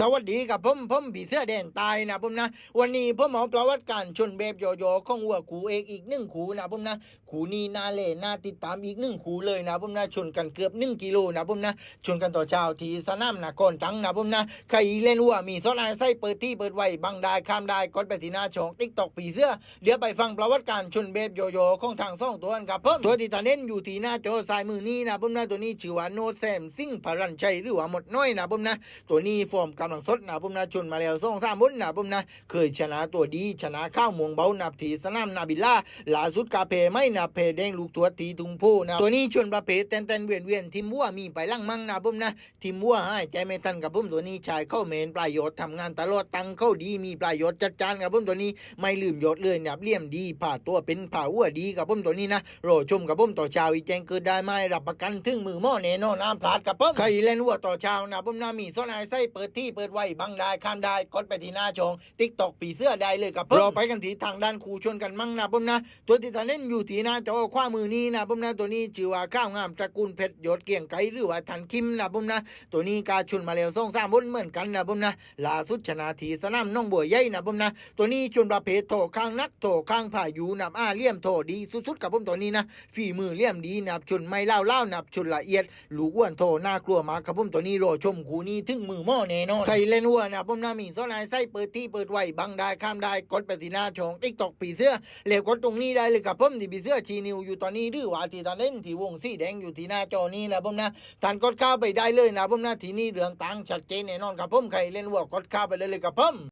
สวัสดีครับผมผมผีเสื้อแดนตายนะผมนะ วันนี้ผมเอาประวัติการชนเบบโยโย่ของวัวขูเอกอีกหนึ่งขูนะผมนะขูนี้น่าเล่น่าติดตามอีกหนึ่งขูเลยนะผมนะชนกันเกือบหนึ่งกิโลนะผมนะชนกันต่อเช้าทีสนามนากรจังนะผมนะใครเล่นวัวมีซอสไอไส้เปิดที่เปิดไว้บังได้ข้ามได้กดไปที่หน้าช่องติ๊กตอกผีเสื้อเดี๋ยวไปฟังประวัติการชนเบบโยโย่ของทางซ่องตัวกันครับผมตัวที่ตาเน้นอยู่ที่หน้าจอซ้ายมือนี้นะผมนะตัวนี้ชื่อว่าโนแซมซิงพารันชัยหรือว่าหมดน้อยนะผมนะตัวนี้ฟอร์มกำลังสดนะผมนะชนมาแล้วสองสามบุญนะผมนะเคยชนะตัวดีชนะข้าวมวงเบานับทีสนามนาบิล่าล่าสุดกาเพไม่นับเพแดงลูกตัวตีทุงพูนะตัวนี้ชนประเภทเต้นเต้นเวียนเวียนทีมวัวมีไปลั่งมั่งนะผมนะทีมวัวให้ใจไม่ทันกับผมตัวนี้ชายเข้าเมนประโยชน์ทำงานตลอดตังเข้าดีมีประโยชน์จัดจานกับผมตัวนี้ไม่ลืมยศเลยนับเลี่ยมดีผ่าตัวเป็นผ่าวัวดีกับผมตัวนี้นะรอชมกับผมต่อช้าอีแจงเกิดได้ไม่รับประกันถึงมือหม้อแน่นอนน้ำพลาดกับผมใครเล่นวัวต่อช้านะผมนะมีโซนไอไส้เปิดที่เปิดไว้บังได้ข้ามได้กดไปที่หน้าชองติ๊กตอกปีเสื้อได้เลยกับผมเราไปกันที่ทางด้านคูชนกันมั่งนะผมนะตัวที่ทานเล่นอยู่ที่หน้าจอขวามือนี้นะผมนะตัวนี้ชื่อว่าข้าวงามตระกูลเพชรยศเกียงไก่หรือว่าทันคิมนะผมนะตัวนี้กาชนมาแล้วสองสามบนเหมือนกันนะผมนะล่าสุดชนะทีสนามน้องบัวใหญ่นะผมนะตัวนี้ชนประเภทโถข้างนักโถข้างผ่าอยู่นับอ้าเลี่ยมโถดีสุดๆกับผมตัวนี้นะฝีมือเลี่ยมดีนับชนไม่เล่าเล่านับชนละเอียดลูกอ้วนโถน่ากลัวมากครับผมตัวนี้รอชมคูนี้ถึงมือหม้อแน่นอนใครเล่นวัวนะผมนะมีโซนายไส้เปิดที่เปิดไหวบังได้ข้ามได้กดไปที่หน้าช่องติ๊กตอกปีเสื้อเหลวกดตรงนี้ได้เลยกับผมที่ปีเสื้อชีนิวอยู่ตอนนี้หรือว่าที่ตอนเล่นที่วงสีแดงอยู่ที่หน้าจอนี้นะผมนะท่านกดเข้าไปได้เลยนะผมนะที่นี่เรื่องตังชัดเจนแน่นอนกับผมใครเล่นวัวกดเข้าไปเลยเลยกับผม